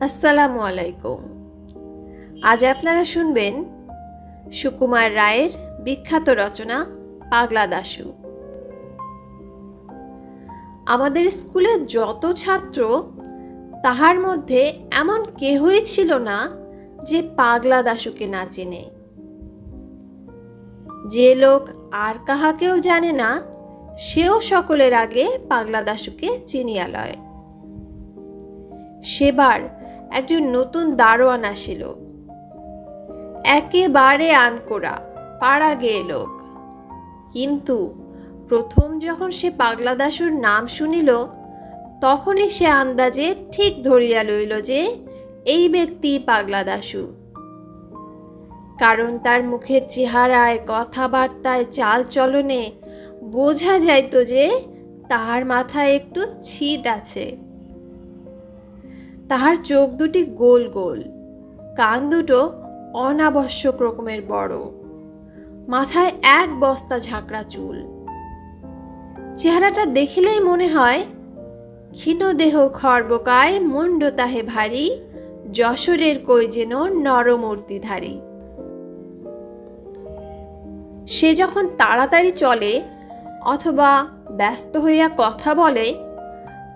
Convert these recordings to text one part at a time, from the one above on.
আসসালামু আলাইকুম। আজ আপনারা শুনবেন সুকুমার রায়ের বিখ্যাত রচনা, পাগলা দাশু। আমাদের স্কুলে যত ছাত্র, তাহার মধ্যে এমন কেহই ছিল না যে পাগলা দাশুকে না চেনে। যে লোক আর কাহাকেও জানে না, সেও সকলের আগে পাগলা দাশুকে চিনিয়া লয়। সেবার একজন নতুন দারোয়ান আসিল। একেবারে আনকোরা, পাড়া গেয়ে লোক। কিন্তু প্রথম যখন সে পাগলা দাশুর নাম শুনিল, তখনই সে আন্দাজে ঠিক ধরিয়া লইল যে, এই ব্যক্তি পাগলা দাশু। কারণ তার মুখের চেহারায় কথাবার্তায় চাল চলনে বোঝা যাইত যে, তাহার মাথায় একটু ছিট আছে। তাহার চোখ দুটি গোল গোল, কান দুটো অনাবশ্যক রকমের বড়, মাথায় এক বস্তা ঝাঁকড়া চুল। চেহারাটা দেখিলেই মনে হয়, ক্ষীণ দেহ খর্বকায় মুন্ড তাহে ভারী, যশোরের কই যেন নরমূর্তিধারী। সে যখন তাড়াতাড়ি চলে অথবা ব্যস্ত হইয়া কথা বলে,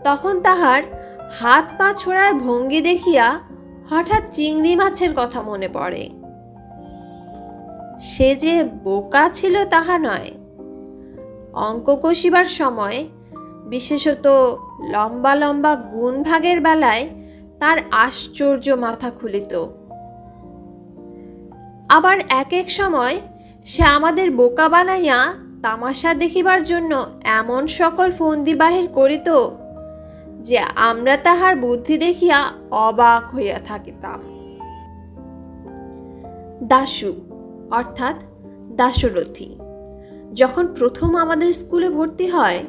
তখন তাহার হাত পা ছোড়ার ভঙ্গি দেখিয়া হঠাৎ চিংড়ি মাছের কথা মনে পড়ে। সে যে বোকা ছিল তাহা নয়। অঙ্ক কষিবার সময়, বিশেষত লম্বা লম্বা গুণ ভাগের বেলায় তার আশ্চর্য মাথা খুলিত। আবার এক এক সময় সে আমাদের বোকা বানাইয়া তামাশা দেখিবার জন্য এমন সকল ফন্দি বাহির করিত যে আমরা তাহার বুদ্ধি দেখিয়া অবাক হইয়া থাকিতাম। দাশু, অর্থাৎ দাশরথী, যখন প্রথম আমাদের স্কুলে ভর্তি হয়,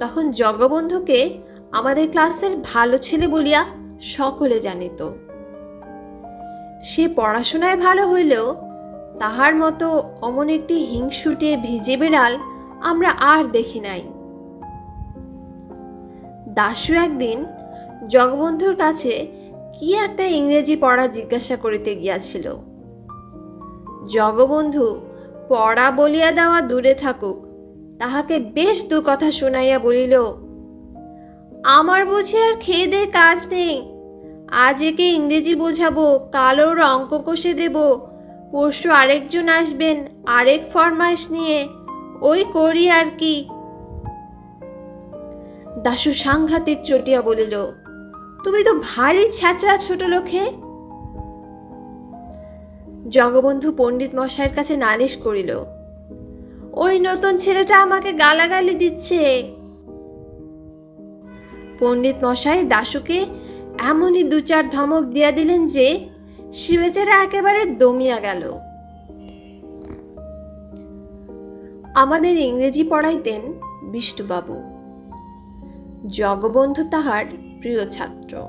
তখন জগবন্ধুকে আমাদের ক্লাসের ভালো ছেলে বলিয়া সকলে জানিত। সে পড়াশোনায় ভালো হইলেও তাহার মতো অমন একটি হিংসুটে ভিজে বেড়াল আমরা আর দেখি নাই। দাশু একদিন জগবন্ধুর কাছে কি একটা ইংরেজি পড়া জিজ্ঞাসা করিতে গিয়াছিল। জগবন্ধু পড়া বলিয়া দেওয়া দূরে থাকুক, তাহাকে বেশ দু কথা শুনাইয়া বলিল, আমার বুঝি আর খেয়ে দে কাজ নেই। আজ একে ইংরেজি বোঝাবো, কাল ওর অঙ্ক কষে দেব। পরশু আরেকজন আসবেন, আরেক ফরমাইশ নিয়ে। ওই করি আর কি। দাশু সাংঘাতিক চটিয়া বলিল, তুমি তো ভারী ছ্যাচড়া ছোট লোকে। জগবন্ধু পণ্ডিত মশাইয়ের কাছে নালিশ করিল, ওই নতুন ছেলেটা আমাকে গালাগালি দিচ্ছে। পণ্ডিত মশাই দাশুকে এমনই দু চার ধমক দিয়া দিলেন যে সে বেচারা একেবারে দমিয়া গেল। আমাদের ইংরেজি পড়াইতেন বিষ্টুবাবু জগবন্ধু তাহার প্রিয় ছাত্র।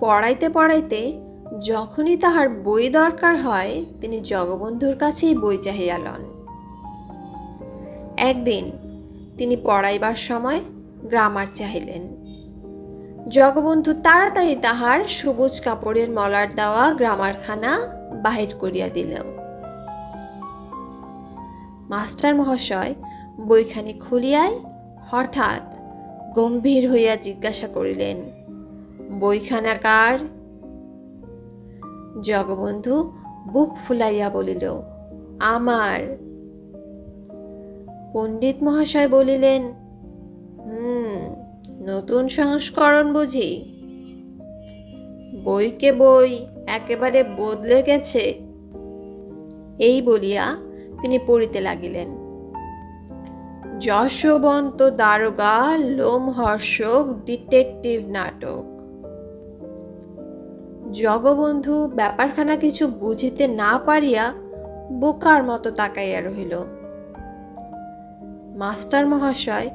পড়াইতে পড়াইতে যখনই তাহার বই দরকার হয়, তিনি জগবন্ধুর কাছেই বই চাহিয়া লন। একদিন তিনি পড়াইবার সময় গ্রামার চাহিলেন। জগবন্ধু তাড়াতাড়ি তাহার সবুজ কাপড়ের মলার দেওয়া গ্রামারখানা বাহির করিয়া দিল। মাস্টার মহাশয় বইখানি খুলিয়াই হঠাৎ গম্ভীর হইয়া জিজ্ঞাসা করিলেন বইখানা কার জগবন্ধু বুক ফুলাইয়া বলিল, আমার। পণ্ডিত মহাশয় বলিলেন, হুম, নতুন সংস্করণ বুঝি। বইকে বই একেবারে বদলে গেছে। এই বলিয়া তিনি পড়িতে লাগিলেন। যশবন্ত দারোগা, লোমহর্ষক, ডিটেকটিভ নাটক। জগবন্ধু ব্যাপারখানা কিছু বুঝিতে না পারিয়া বোকার মতো তাকাইয়া রহিল। মাস্টার মহাশয়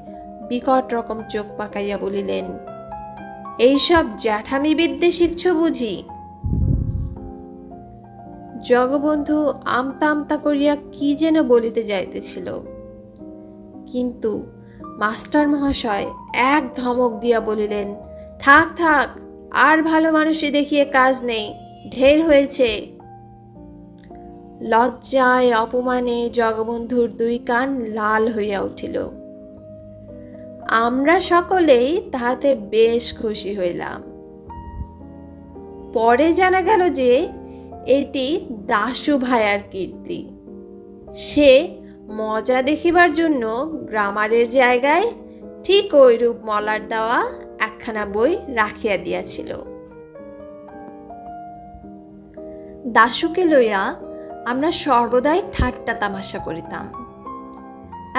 বিকট রকম চোখ পাকাইয়া বলিলেন, এইসব জ্যাঠামি বিদ্যে শিখছ বুঝি? জগবন্ধু আমতা আমতা করিয়া কি যেন বলিতে যাইতেছিল। কিন্তু মাস্টার মহাশয় এক ধমক দিয়া বলিলেন, থাক থাক, আর ভালো মানুষই দেখিয়ে কাজ নেই, ঢের হয়েছে। লজ্জায় অপমানে জগবন্ধুর দুই কান লাল হইয়া উঠিল। আমরা সকলেই তাহাতে বেশ খুশি হইলাম। পরে জানা গেল যে, এটি দাসু ভাইয়ার কীর্তি। সে মজা দেখিবার জন্য গ্রামারের জায়গায় ঠিক ওইরূপ মলার দেওয়া একখানা বই রাখিয়া দিয়াছিল। দাশুকে লইয়া আমরা সর্বদাই ঠাট্টা তামাশা করিতাম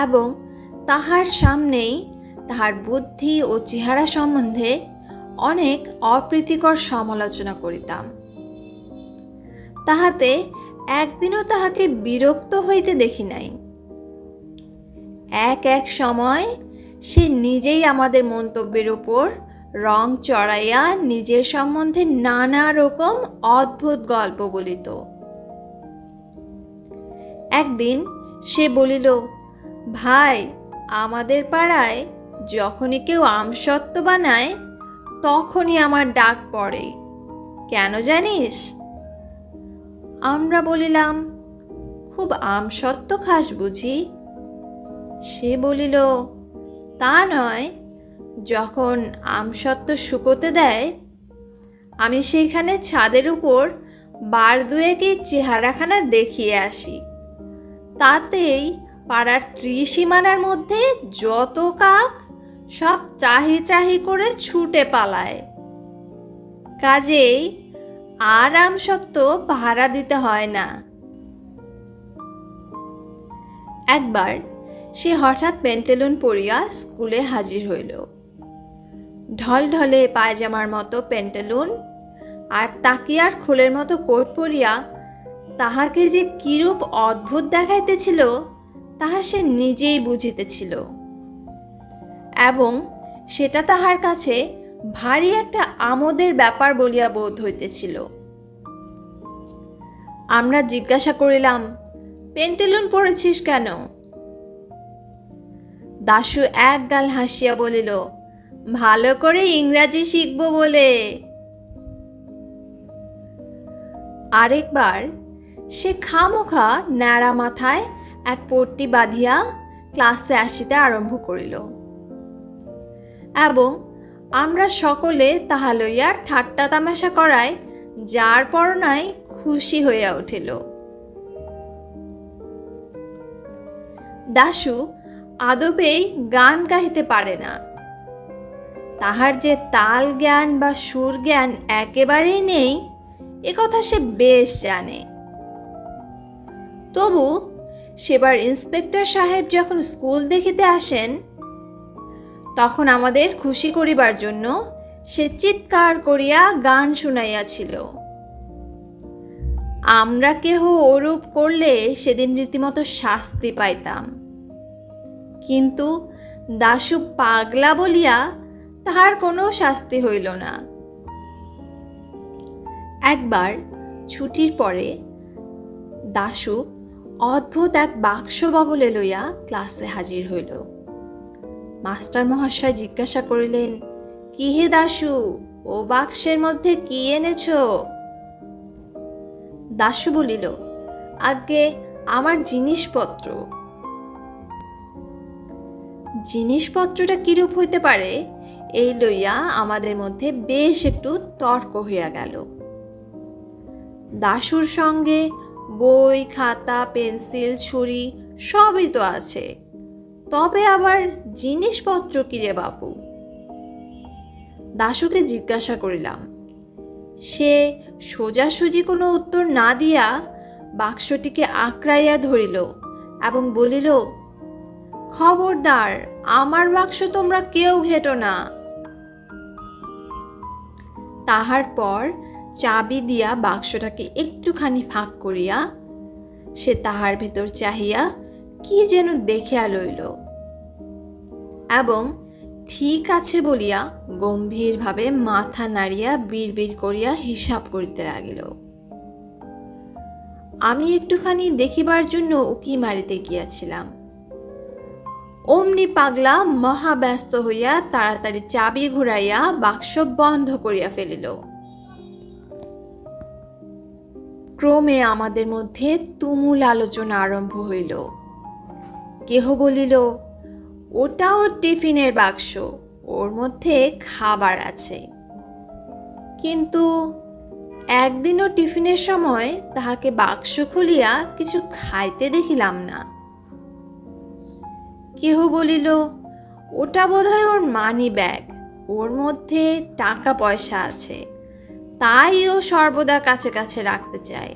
এবং তাহার সামনেই তাহার বুদ্ধি ও চেহারা সম্বন্ধে অনেক অপ্রীতিকর সমালোচনা করিতাম। তাহাতে একদিনও তাহাকে বিরক্ত হইতে দেখি নাই। এক এক সময় সে নিজেই আমাদের মন্তব্যের ওপর রং চড়াইয়া নিজের সম্বন্ধে নানা রকম অদ্ভুত গল্প বলিত। একদিন সে বলিল, ভাই, আমাদের পাড়ায় যখনই কেউ আমসত্ত্ব বানায়, তখনই আমার ডাক পড়ে। কেন জানিস? আমরা বলিলাম, খুব আমসত্ত্ব খাস বুঝি। সে বলিল, তা নয়। যখন আমসত্ত্ব শুকোতে দেয়, আমি সেইখানে ছাদের উপর বার দুয়েকেই চেহারাখানা দেখিয়ে আসি। তাতেই পাড়ার ত্রিসীমানার মধ্যে যত কাক সব চাহি চাহি করে ছুটে পালায়। কাজেই আরাম সত্য ভাড়া দিতে হয় না। একবার সে হঠাৎ পেন্টেলুন পরিয়া স্কুলে হাজির হইল। ঢলঢলে পায়জামার মতো পেন্টেলুন আর তাকিয়ার খোলের মতো কোট পরিয়া তাহাকে যে কিরূপ অদ্ভুত দেখাইতেছিল, তাহা সে নিজেই বুঝিতেছিল। এবং সেটা তাহার কাছে ভারী একটা আমোদের ব্যাপার বলিয়া বোধ হইতেছিল। আমরা জিজ্ঞাসা করিলাম, পেন্টেলুন পড়েছিস কেন? দাশু এক গাল হাসিয়া বলিল, ভালো করে ইংরাজি শিখব বলে। আরেকবার সে খামোখা ন্যাড়া মাথায় এক পট্টি বাঁধিয়া ক্লাসে আসিতে আরম্ভ করিল। এবং আমরা সকলে তাহা লইয়া ঠাট্টা তামাশা করায় যার পরনায় খুশি হইয়া উঠিল। দাশু আদবেই গান গাইতে পারে না। তাহার যে তাল জ্ঞান বা সুর জ্ঞান একেবারেই নেই, এ কথা সে বেশ জানে। তবু সেবার ইন্সপেক্টর সাহেব যখন স্কুল দেখিতে আসেন, তখন আমাদের খুশি করিবার জন্য সে চিৎকার করিয়া গান শুনাইয়াছিল। আমরা কেহ ওরূপ করলে সেদিন রীতিমতো শাস্তি পাইতাম। কিন্তু দাশু পাগলা বলিয়া তাহার কোনো শাস্তি হইল না। একবার ছুটির পরে দাশু অদ্ভুত এক বাক্স বগলে লইয়া ক্লাসে হাজির হইল। মাস্টার মহাশয় জিজ্ঞাসা করিলেন, কি হে দাশু, ও বাক্সের মধ্যে কি এনেছ? দাশু বলিল আগে আমার জিনিসপত্র। জিনিসপত্রটা কিরূপ হইতে পারে? এই লইয়া আমাদের মধ্যে বেশ একটু তর্ক হইয়া গেল। দাশুর সঙ্গে বই, খাতা, পেন্সিল, ছুরি সবই তো আছে। তবে আবার জিনিসপত্র কিরে বাপু? দাশুকে জিজ্ঞাসা করিলাম। সে সোজাসুজি কোনো উত্তর না দিয়া বাক্সটিকে আঁকড়াইয়া ধরিল এবং বলিল, খবরদার আমার বাক্স তোমরা কেউ ঘেটো না। তাহার পর চাবি দিয়া বাক্সটাকে একটুখানি ফাঁক করিয়া সে তাহার ভিতর চাহিয়া কি যেন দেখিয়া লইল এবং ঠিক আছে বলিয়া গম্ভীরভাবে মাথা নাড়িয়া বিড়বিড় করিয়া হিসাব করিতে লাগিল। আমি একটুখানি দেখিবার জন্য উকি মারিতে গিয়াছিলাম। অমনি পাগলা মহাব্যস্ত হইয়া তাড়াতাড়ি চাবি ঘুরাইয়া বাক্স বন্ধ করিয়া ফেলিল। ক্রমে আমাদের মধ্যে তুমুল আলোচনা আরম্ভ হইল। কেহ বলিল, ওটা ওর টিফিনের বাক্স, ওর মধ্যে খাবার আছে। কিন্তু একদিনও টিফিনের সময় তাহাকে বাক্স খুলিয়া কিছু খাইতে দেখিলাম না। কেহ বলিল, ওটা বোধহয় ওর মানি ব্যাগ ওর মধ্যে টাকা পয়সা আছে। তাই ও সর্বদা কাছে কাছে রাখতে চায়।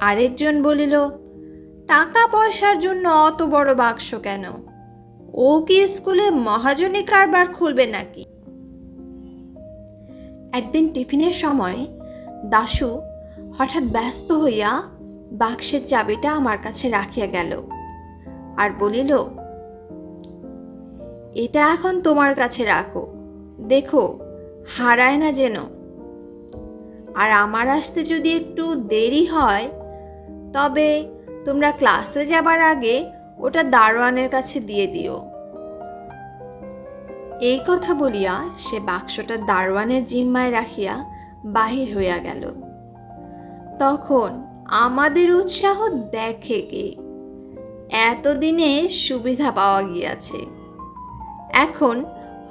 আরেকজন বলিল টাকা পয়সার জন্য অত বড় বাক্স কেন? ও কি স্কুলে মহাজনী কারবার খুলবে নাকি? একদিন টিফিনের সময় দাশু হঠাৎ ব্যস্ত হইয়া বাক্সের চাবিটা আমার কাছে রাখিয়া গেল। আর বলিল, এটা এখন তোমার কাছে রাখো। দেখো, হারায় না যেন। আর আমার আসতে যদি একটু দেরি হয়, তবে তোমরা ক্লাসে যাবার আগে ওটা দারোয়ানের কাছে দিয়ে দিও। এই কথা বলিয়া সে বাক্সটা দারোয়ানের জিম্মায় রাখিয়া বাহির হইয়া গেল। তখন আমাদের উৎসাহ দেখে কে? এতদিনে সুবিধা পাওয়া গিয়াছে। এখন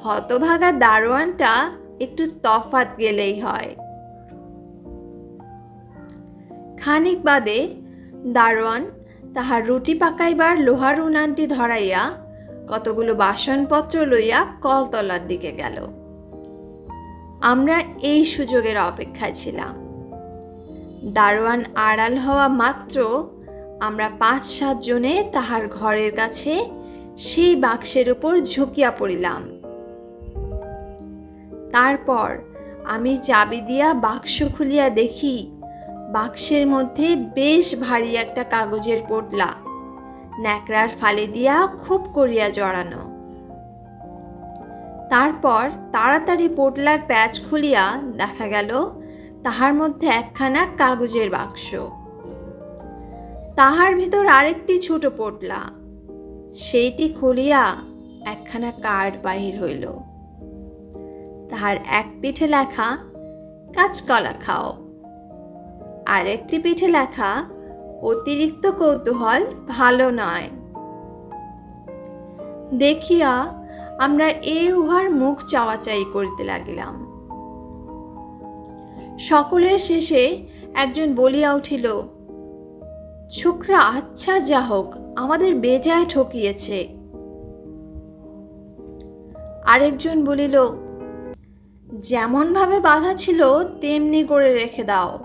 হতভাগা দারোয়ানটা একটু তফাত গেলেই হয়। খানিক বাদে দারোয়ান তাহার রুটি পাকাইবার লোহার উনানটি ধরাইয়া কতগুলো বাসনপত্র লইয়া কলতলার দিকে গেল। আমরা এই সুযোগের অপেক্ষায় ছিলাম। দারোয়ান আড়াল হওয়া মাত্র আমরা পাঁচ, সাত জনে তাহার ঘরের কাছে সেই বাক্সের উপর ঝুঁকিয়া পড়িলাম। তারপর আমি চাবি দিয়া বাক্স খুলিয়া দেখি, বাক্সের মধ্যে বেশ ভারী একটা কাগজের পোটলা, ন্যাকড়ার ফালে দিয়া খুব করিয়া জড়ানো। তারপর তাড়াতাড়ি পোটলার প্যাচ খুলিয়া দেখা গেল, তাহার মধ্যে একখানা কাগজের বাক্স। তাহার ভিতর আরেকটি ছোট পোটলা সেইটি খুলিয়া একখানা কার্ড বাহির হইল। তাহার এক পিঠে লেখা, কাঁচকলা খাও। আরেকটি পিঠে লেখা, অতিরিক্ত কৌতূহল ভালো নয়। দেখিয়া আমরা এ উহার মুখ চাওয়াচাই করিতে লাগিলাম। সকলের শেষে একজন বলিয়া উঠিল ছোকরা আচ্ছা যা হোক, আমাদের বেজায় ঠকিয়েছে। আরেকজন বলিল, যেমনভাবে বাধা ছিল, তেমনি করে রেখে দাও।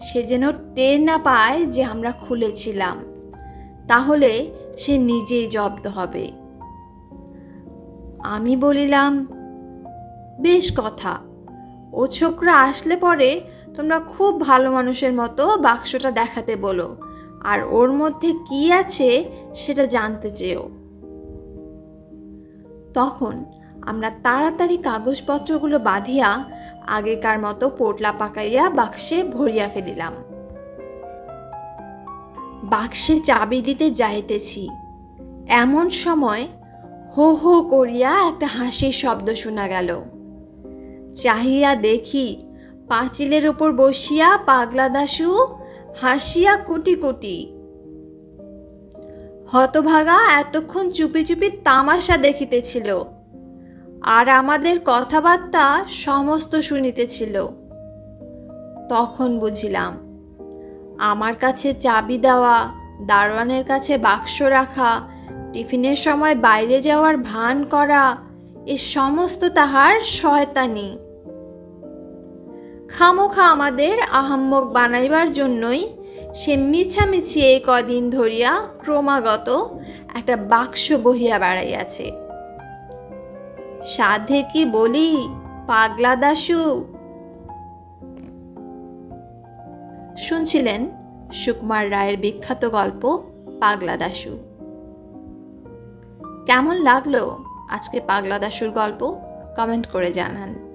সে যেন টের না পায় যে আমরা খুলেছিলাম। তাহলে সে নিজেই জব্দ হবে। আমি বলিলাম, বেশ কথা। ও ছোকরা, আসলে পরে তোমরা খুব ভালো মানুষের মতো বাক্সটা দেখাতে বলো। আর ওর মধ্যে কি আছে সেটা জানতে চেয়েও। তখন আমরা তাড়াতাড়ি কাগজপত্রগুলো বাঁধিয়া আগেকার মতো পোটলা পাকাইয়া বাক্সে ভরিয়া ফেলিলাম। বাক্সে চাবি দিতে যাইতেছি। এমন সময় হো হো করিয়া একটা হাসির শব্দ শোনা গেল। চাহিয়া দেখি পাঁচিলের ওপর বসিয়া পাগলা দাসু হাসিয়া কোটি কোটি। হতভাগা এতক্ষণ চুপি চুপি তামাশা দেখিতেছিল আর আমাদের কথাবার্তা সমস্ত শুনিতেছিল। তখন বুঝিলাম, আমার কাছে চাবি দেওয়া, দারোয়ানের কাছে বাক্স রাখা, টিফিনের সময় বাইরে যাওয়ার ভান করা, এ সমস্ত তাহার শয়তানি। খামোখা আমাদের আহাম্মক বানাইবার জন্যই সে মিছামিছি এই কদিন ধরিয়া ক্রমাগত একটা বাক্স বহিয়া বেড়াইয়াছে। সাধে কি বলি, পাগলা দাসু শুনছিলেন সুকুমার রায়ের বিখ্যাত গল্প, পাগলা দাসু কেমন লাগল আজকে পাগলা দাসুর গল্প? কমেন্ট করে জানান।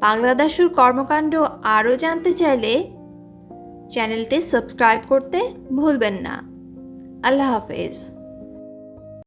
পাগলা দাসুর কর্মকাণ্ড আরও জানতে চাইলে চ্যানেলটি সাবস্ক্রাইব করতে ভুলবেন না। আল্লাহ হাফেজ।